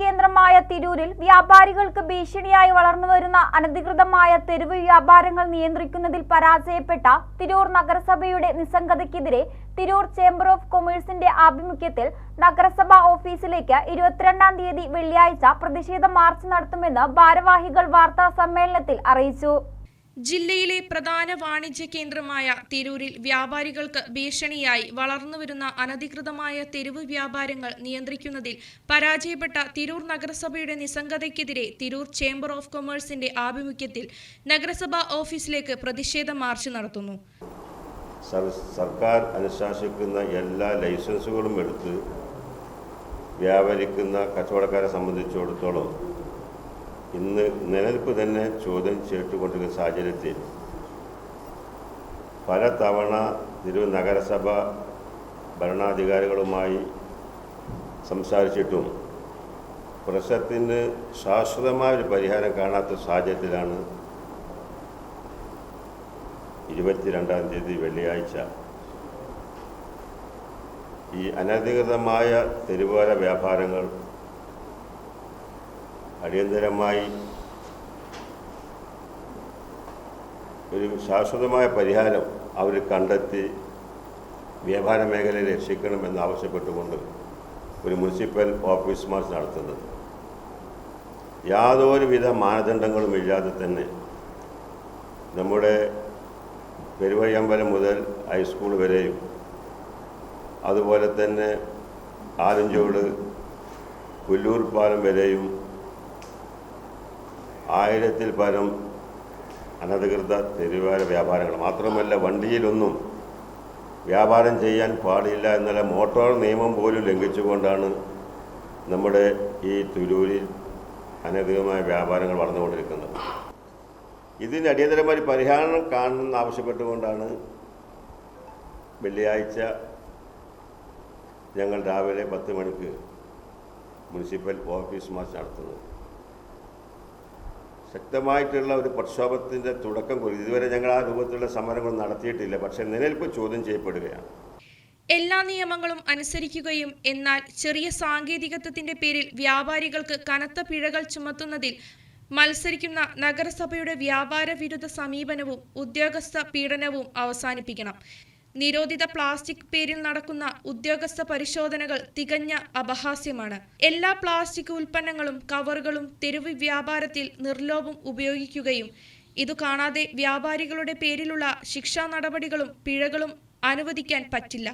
കേന്ദ്രമായ തിരൂരിൽ വ്യാപാരികൾക്ക് ഭീഷണിയായി വളർന്നുവരുന്ന അനധികൃതമായ തെരുവ് വ്യാപാരങ്ങൾ നിയന്ത്രിക്കുന്നതിൽ പരാജയപ്പെട്ട തിരൂർ നഗരസഭയുടെ നിസ്സംഗതയ്ക്കെതിരെ തിരൂർ ചേംബർ ഓഫ് കൊമേഴ്സിന്റെ ആഭിമുഖ്യത്തിൽ നഗരസഭാ ഓഫീസിലേക്ക് ഇരുപത്തിരണ്ടാം തീയതി വെള്ളിയാഴ്ച പ്രതിഷേധ മാർച്ച് നടത്തുമെന്ന് ഭാരവാഹികൾ വാർത്താ സമ്മേളനത്തിൽ അറിയിച്ചു. ജില്ലയിലെ പ്രധാന വാണിജ്യ കേന്ദ്രമായ തിരൂരിൽ വ്യാപാരികൾക്ക് ഭീഷണിയായി വളർന്നുവരുന്ന അനധികൃതമായ തെരുവ് വ്യാപാരങ്ങൾ നിയന്ത്രിക്കുന്നതിൽ പരാജയപ്പെട്ട തിരൂർ നഗരസഭയുടെ നിസ്സംഗതയ്ക്കെതിരെ തിരൂർ ചേംബർ ഓഫ് കൊമേഴ്സിന്റെ ആഭിമുഖ്യത്തിൽ നഗരസഭാ ഓഫീസിലേക്ക് പ്രതിഷേധ മാർച്ച് നടത്തുന്നു. സർക്കാർ അനുശാസിക്കുന്ന എല്ലാ ലൈസൻസുകളും എടുത്ത് വ്യാപരിക്കുന്ന കച്ചവടക്കാരെ സംബന്ധിച്ചിടത്തോളം ഇന്ന് നിലനിൽപ്പ് തന്നെ ചോദ്യം ചെയ്തുകൊണ്ടിരിക്കുന്ന സാഹചര്യത്തിൽ പല തവണ തിരു നഗരസഭ ഭരണാധികാരികളുമായി സംസാരിച്ചിട്ടും പ്രശ്നത്തിന് ശാശ്വതമായ ഒരു പരിഹാരം കാണാത്ത സാഹചര്യത്തിലാണ് ഇരുപത്തിരണ്ടാം തീയതി വെള്ളിയാഴ്ച ഈ അനധികൃതമായ തെരുവോര വ്യാപാരങ്ങൾ അടിയന്തരമായി ഒരു ശാശ്വതമായ പരിഹാരം അവർ കണ്ടെത്തി വ്യാപാര മേഖലയെ രക്ഷിക്കണമെന്ന് ആവശ്യപ്പെട്ടുകൊണ്ട് ഒരു മുനിസിപ്പൽ ഓഫീസ് മാർച്ച് നടത്തുന്നത്. യാതൊരുവിധ മാനദണ്ഡങ്ങളും ഇല്ലാതെ തന്നെ നമ്മുടെ പെരുവഴിയമ്പലം മുതൽ ഹൈസ്കൂൾ വരെയും അതുപോലെ തന്നെ ആലഞ്ചോട് പുല്ലൂർ പാലം വരെയും ആയിരത്തിൽ പരം അനധികൃത തെരുവാര വ്യാപാരങ്ങൾ. മാത്രമല്ല വണ്ടിയിലൊന്നും വ്യാപാരം ചെയ്യാൻ പാടില്ല എന്നുള്ള മോട്ടോർ നിയമം പോലും ലംഘിച്ചുകൊണ്ടാണ് നമ്മുടെ ഈ തുരൂരിൽ അനധികമായ വ്യാപാരങ്ങൾ വളർന്നുകൊണ്ടിരിക്കുന്നത്. ഇതിന് അടിയന്തരമായി പരിഹാരം കാണണമെന്ന് ആവശ്യപ്പെട്ടുകൊണ്ടാണ് വെള്ളിയാഴ്ച ഞങ്ങൾ രാവിലെ പത്ത് മണിക്ക് മുനിസിപ്പൽ ഓഫീസ് മാർച്ച് നടത്തുന്നത്. ശക്തമായിട്ടുള്ള ഒരു പ്രക്ഷോഭത്തിന്റെ തുടക്കം കുറിച്ച് ഇതുവരെ ഞങ്ങൾ ആ രൂപത്തിലുള്ള സമരങ്ങൾ നടത്തിയിട്ടില്ല. പക്ഷേ നിലനിൽപ്പ് ചോദ്യം ചെയ്യപ്പെടുകയാണ്. എല്ലാ നിയമങ്ങളും അനുസരിക്കുകയും എന്നാൽ ചെറിയ സാങ്കേതികത്വത്തിന്റെ പേരിൽ വ്യാപാരികൾക്ക് കനത്ത പിഴകൾ ചുമത്തുന്നതിൽ മത്സരിക്കുന്ന നഗരസഭയുടെ വ്യാപാര വിരുദ്ധ സമീപനവും ഉദ്യോഗസ്ഥ പീഡനവും അവസാനിപ്പിക്കണം. നിരോധിത പ്ലാസ്റ്റിക് പേരിൽ നടക്കുന്ന ഉദ്യോഗസ്ഥ പരിശോധനകൾ തികഞ്ഞ അപഹാസ്യമാണ്. എല്ലാ പ്ലാസ്റ്റിക് ഉൽപ്പന്നങ്ങളും കവറുകളും തെരുവ് വ്യാപാരത്തിൽ നിർലോഭം ഉപയോഗിക്കുകയും ഇതു കാണാതെ വ്യാപാരികളുടെ പേരിലുള്ള ശിക്ഷാ നടപടികളും പിഴകളും അനുവദിക്കാൻ പറ്റില്ല.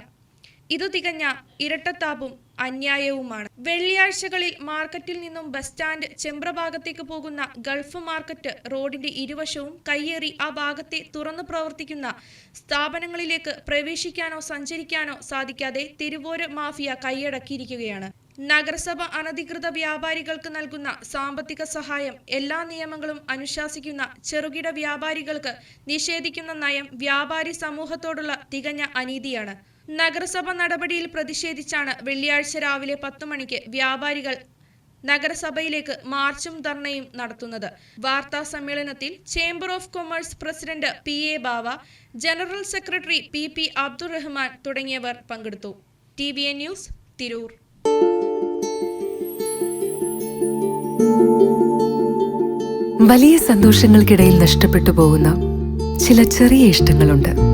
ഇതു തികഞ്ഞ ഇരട്ടത്താപ്പും അന്യായവുമാണ്. വെള്ളിയാഴ്ചകളിൽ മാർക്കറ്റിൽ നിന്നും ബസ് സ്റ്റാൻഡ് ചെമ്പ്ര ഭാഗത്തേക്ക് പോകുന്ന ഗൾഫ് മാർക്കറ്റ് റോഡിന്റെ ഇരുവശവും കയ്യേറി ആ ഭാഗത്തെ തുറന്നു പ്രവർത്തിക്കുന്ന സ്ഥാപനങ്ങളിലേക്ക് പ്രവേശിക്കാനോ സഞ്ചരിക്കാനോ സാധിക്കാതെ തിരുവോര മാഫിയ കൈയടക്കിയിരിക്കുകയാണ്. നഗരസഭ അനധികൃത വ്യാപാരികൾക്ക് നൽകുന്ന സാമ്പത്തിക സഹായം എല്ലാ നിയമങ്ങളും അനുശാസിക്കുന്ന ചെറുകിട വ്യാപാരികൾക്ക് നിഷേധിക്കുന്ന നയം വ്യാപാരി സമൂഹത്തോടുള്ള തികഞ്ഞ അനീതിയാണ്. നഗരസഭ നടപടിയിൽ പ്രതിഷേധിച്ചാണ് വെള്ളിയാഴ്ച രാവിലെ പത്തു മണിക്ക് വ്യാപാരികൾ നഗരസഭയിലേക്ക് മാർച്ചും ധർണയും നടത്തുന്നത്. വാർത്താ സമ്മേളനത്തിൽ chamber of commerce president P A Bava general secretary P P Abdurahman തുടങ്ങിയവർ പങ്കെടുത്തു. T V A news Tirur. വലിയ സന്തോഷങ്ങൾക്കിടയിൽ നഷ്ടപ്പെട്ടു പോകുന്ന ചില ചെറിയ ഇഷ്ടങ്ങളുണ്ട്.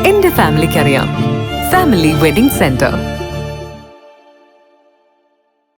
എന്റെ ഫാമിലിക്ക് ഫാമിലി വെഡിംഗ് സെന്റർ.